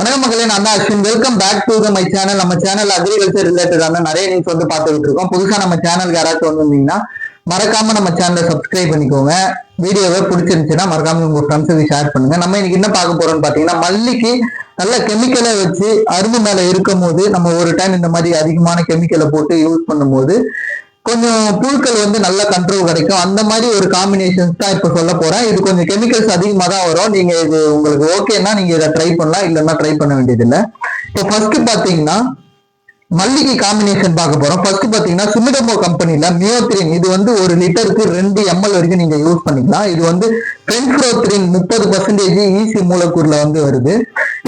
வணக்கம் மக்களே நான் தான் Ashwin. Welcome back to my channel நம்ம சேனல் அக்ரிகல்ச்சர் ரிலேட்டடான நிறைய நியூஸ் வந்து பார்த்துக்கிட்டு இருக்கோம். புதுசாக நம்ம சேனலுக்கு யாராச்சும் வந்திருந்தீங்கன்னா மறக்காம நம்ம சேனலை சப்ஸ்கிரைப் பண்ணிக்கோங்க. வீடியோவை பிடிச்சிருந்துச்சுன்னா மறக்காம உங்க ஃப்ரெண்ட்ஸுக்கு ஷேர் பண்ணுங்க. நம்ம இன்னைக்கு என்ன பார்க்க போறோம்னு பார்த்தீங்கன்னா மல்லிக்கு நல்ல கெமிக்கலை வச்சு அரும்பு மேல இருக்கும் போது நம்ம ஒரு டைம் இந்த மாதிரி அதிகமான கெமிக்கலை போட்டு யூஸ் பண்ணும்போது கொஞ்சம் புழுக்கள் வந்து நல்ல கண்ட்ரோல் கிடைக்கும். அந்த மாதிரி ஒரு காம்பினேஷன்ஸ் தான் இப்போ சொல்ல போறேன். இது கொஞ்சம் கெமிக்கல்ஸ் அதிகமாக தான் வரும். நீங்க இது உங்களுக்கு ஓகேன்னா நீங்க இதை ட்ரை பண்ணலாம். இல்லைன்னா ட்ரை பண்ண வேண்டியதில்லை. இப்போ ஃபர்ஸ்ட் பாத்தீங்கன்னா மல்லிகை காம்பினேஷன் பார்க்க போறோம். ஃபர்ஸ்ட் பாத்தீங்கன்னா சுமிடமோ கம்பெனில மியோத்ரின் இது வந்து ஒரு லிட்டருக்கு ரெண்டு எம்எல் வரைக்கும் நீங்க யூஸ் பண்ணிக்கலாம். இது வந்து பென்ஃப்ரோத்ரின் முப்பது பர்சன்டேஜ் ஈசி மூலக்கூறுல வந்து வருது.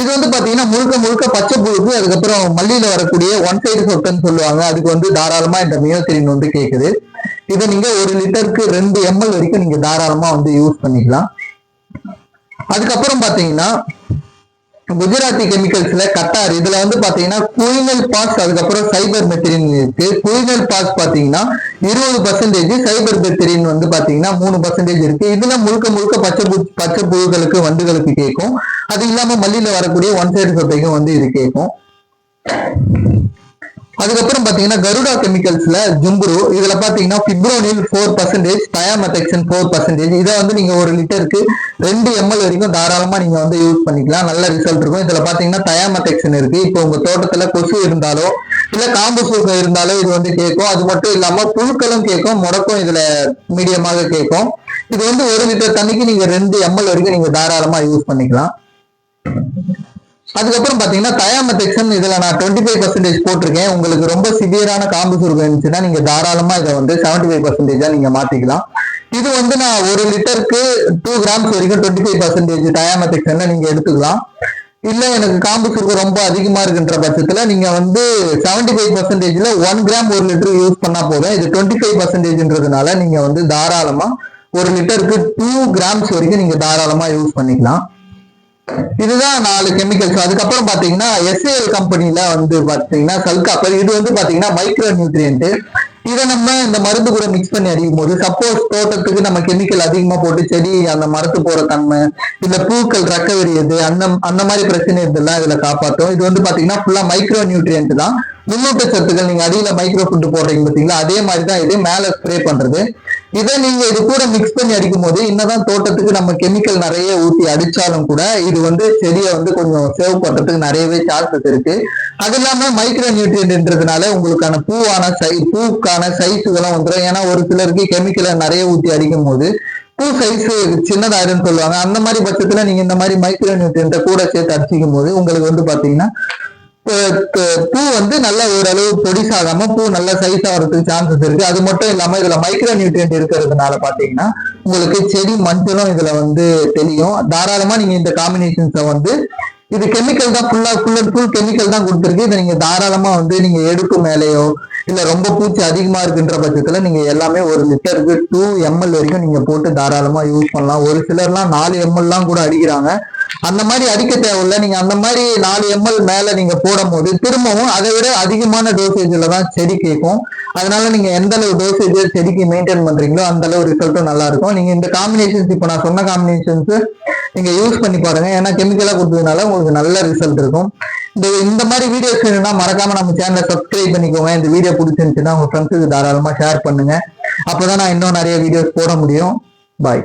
இது வந்து பாத்தீங்கன்னா முழுக்க முழுக்க பச்சை புழுக்கு அதுக்கப்புறம் மல்லியில வரக்கூடிய ஒன் சைடு சொட்டுன்னு சொல்லுவாங்க. அதுக்கு வந்து தாராளமா இந்த மியோத்ரின் வந்து கேக்குது. இதை நீங்க ஒரு லிட்டருக்கு ரெண்டு எம்எல் வரைக்கும் நீங்க தாராளமா வந்து யூஸ் பண்ணிக்கலாம். அதுக்கப்புறம் பாத்தீங்கன்னா குஜராத்தி கெமிக்கல்ஸ்ல கட்டார். இதுல வந்து பாத்தீங்கன்னா குயினல் பாஸ் அதுக்கப்புறம் சைபர் மெத்திரின் இருக்கு. குயினல் பாஸ் பாத்தீங்கன்னா இருபது பர்சன்டேஜ் சைபர் மெத்திரின் வந்து பாத்தீங்கன்னா மூணு பர்சன்டேஜ் இருக்கு. இதுல முழுக்க முழுக்க பச்சை பூ பச்சை புழுகளுக்கு வண்டுகளுக்கு கேட்கும் அது இல்லாம மல்லியில வரக்கூடிய ஒன் சைடு சொட்டைக்கும் வந்து இது கேட்கும் அதுக்கப்புறம் பாத்தீங்கன்னா கருடா கெமிக்கல்ஸ்ல ஜும்புரு இதுல பாத்தீங்கன்னா fipronil four percentage thiamethoxam four percentage இதை வந்து நீங்க ஒரு லிட்டருக்கு ரெண்டு எம்எல் வரைக்கும் தாராளமா நீங்க வந்து யூஸ் பண்ணிக்கலாம். நல்ல ரிசல்ட் இருக்கும். இதுல பாத்தீங்கன்னா டயாமெத்தெக்சன் இருக்கு. இப்போ உங்க தோட்டத்துல கொசு இருந்தாலோ இல்ல காம்பு சூக்கம் இருந்தாலோ இது வந்து கேட்கும் அது மட்டும் இல்லாம புழுக்களும் கேட்கும் முடக்கும் இதுல மீடியமாக கேட்கும் இது வந்து ஒரு லிட்டர் தண்ணிக்கு நீங்க ரெண்டு எம்எல் வரைக்கும் நீங்க தாராளமா யூஸ் பண்ணிக்கலாம். அதுக்கப்புறம் பாத்தீங்கன்னா தயாமெத்தெக்ஷன் இதுல நான் டுவெண்ட்டி ஃபைவ் பர்சன்டேஜ் போட்டிருக்கேன். உங்களுக்கு ரொம்ப சிவியரான காம்பு சுருக்கம் இருந்துச்சுன்னா நீங்க தாராளமா இதை வந்து செவன்டி ஃபைவ் பர்சன்டேஜா நீங்க மாத்திக்கலாம். இது வந்து நான் ஒரு லிட்டருக்கு டூ கிராம்ஸ் வரைக்கும் டுவெண்ட்டி ஃபைவ் பர்சன்டேஜ் தயாமெத்தெக்ஷன்ல நீங்க எடுத்துக்கலாம். இல்ல எனக்கு காம்பு சுருக்கம் ரொம்ப அதிகமா இருக்குன்ற பட்சத்துல நீங்க வந்து செவன்டி ஃபைவ் பர்சன்டேஜ்ல ஒன் கிராம் ஒரு லிட்டர் யூஸ் பண்ணா போதும். இது டுவெண்ட்டி ஃபைவ் பர்சன்டேஜ்ன்றதுனால நீங்க வந்து தாராளமா ஒரு லிட்டருக்கு டூ கிராம்ஸ் வரைக்கும் நீங்க தாராளமா யூஸ் பண்ணிக்கலாம். இதுதான் நாலு கெமிக்கல்ஸ் அதுக்கப்புறம் பாத்தீங்கன்னா எஸ்ஏஎல் கம்பெனில வந்து பாத்தீங்கன்னா சல்காப்பர் இது வந்து பாத்தீங்கன்னா மைக்ரோ நியூட்ரியன்ட் இதை நம்ம இந்த மருந்து கூட மிக்ஸ் பண்ணி அடிக்கும் போது சப்போஸ் தோட்டத்துக்கு நம்ம கெமிக்கல் அதிகமா போட்டு செடி அந்த மரத்து போற தன்மை இல்ல பூக்கள் ரக்க விரியது அந்த அந்த மாதிரி பிரச்சனை இதெல்லாம் இதுல காப்பாற்றும் இது வந்து பாத்தீங்கன்னா ஃபுல்லா மைக்ரோ நியூட்ரியன்ட் தான். முன்னூட்ட சத்துக்கள் நீங்க அடியில மைக்ரோ ஃபுட் போடுறீங்க பாத்தீங்களா அதே மாதிரி தான் இது மேல ஸ்ப்ரே பண்றது. இதை நீங்க இது கூட மிக்ஸ் பண்ணி அடிக்கும் போது என்னதான் தோட்டத்துக்கு நம்ம கெமிக்கல் நிறைய ஊத்தி அடிச்சாலும் கூட இது வந்து செடியை வந்து கொஞ்சம் சேவ் பண்றதுக்கு நிறையவே சான்சஸ் இருக்கு. அது இல்லாம மைக்ரோ நியூட்ரியன்ட்ன்றதுனால உங்களுக்கான பூவான சை பூக்கான சைஸுகளும் வந்துடும் ஏன்னா ஒரு சிலருக்கு கெமிக்கலை நிறைய ஊத்தி அடிக்கும் போது பூ சைஸ் சின்னதாயிருன்னு சொல்லுவாங்க. அந்த மாதிரி பட்சத்துல நீங்க இந்த மாதிரி மைக்ரோ நியூட்ரியன்ட்டை கூட சேர்த்து அடிச்சிக்கும் போது உங்களுக்கு வந்து பாத்தீங்கன்னா பூ வந்து நல்ல ஓரளவு பொடிசாகாம பூ நல்ல சைஸ் ஆகிறதுக்கு சான்சஸ் இருக்கு. அது மட்டும் இல்லாம இதுல மைக்ரோ நியூட்ரியன்ட் இருக்கிறதுனால பாத்தீங்கன்னா உங்களுக்கு செடி மஞ்சளும் இதுல வந்து தெரியும் தாராளமா நீங்க இந்த காம்பினேஷன்ஸை வந்து இது கெமிக்கல் தான் ஃபுல்லா ஃபுல் அண்ட் ஃபுல் கெமிக்கல் தான் கொடுத்துருக்கு. இதை நீங்க தாராளமா வந்து நீங்க எடுக்கும் மேலேயோ இல்ல ரொம்ப பூச்சி அதிகமா இருக்குன்ற பட்சத்துல நீங்க எல்லாமே ஒரு லிட்டருக்கு டூ எம்எல் வரைக்கும் நீங்க போட்டு தாராளமா யூஸ் பண்ணலாம். ஒரு சிலர்லாம் நாலு எம்எல்லாம் கூட அடிக்கிறாங்க. அந்த மாதிரி அடிக்க தேவையில்ல. நீங்க அந்த மாதிரி நாலு எம்எல் மேல நீங்க போடும் போது திரும்பவும் அதை விட அதிகமான டோசேஜ்ல தான் செடி கேட்கும். அதனால நீங்க எந்த அளவு டோசேஜ் செடிக்கு மெயின்டைன் பண்றீங்களோ அந்த அளவு ரிசல்ட்டும் நல்லா இருக்கும். நீங்க இந்த காம்பினேஷன்ஸ் இப்போ நான் சொன்ன காம்பினேஷன்ஸ் நீங்க யூஸ் பண்ணி பாருங்க. ஏன்னா கெமிக்கலா கொடுத்ததுனால உங்களுக்கு நல்ல ரிசல்ட் இருக்கும். இந்த இந்த மாதிரி வீடியோஸ் வேணும்னா மறக்காம நம்ம சேனலை சப்ஸ்கிரைப் பண்ணிக்கோங்க. இந்த வீடியோ பிடிச்சிருந்துச்சுன்னா உங்க ஃப்ரெண்ட்ஸுக்கு தாராளமா ஷேர் பண்ணுங்க. அப்பதான் நான் இன்னும் நிறைய வீடியோஸ் போட முடியும். பாய்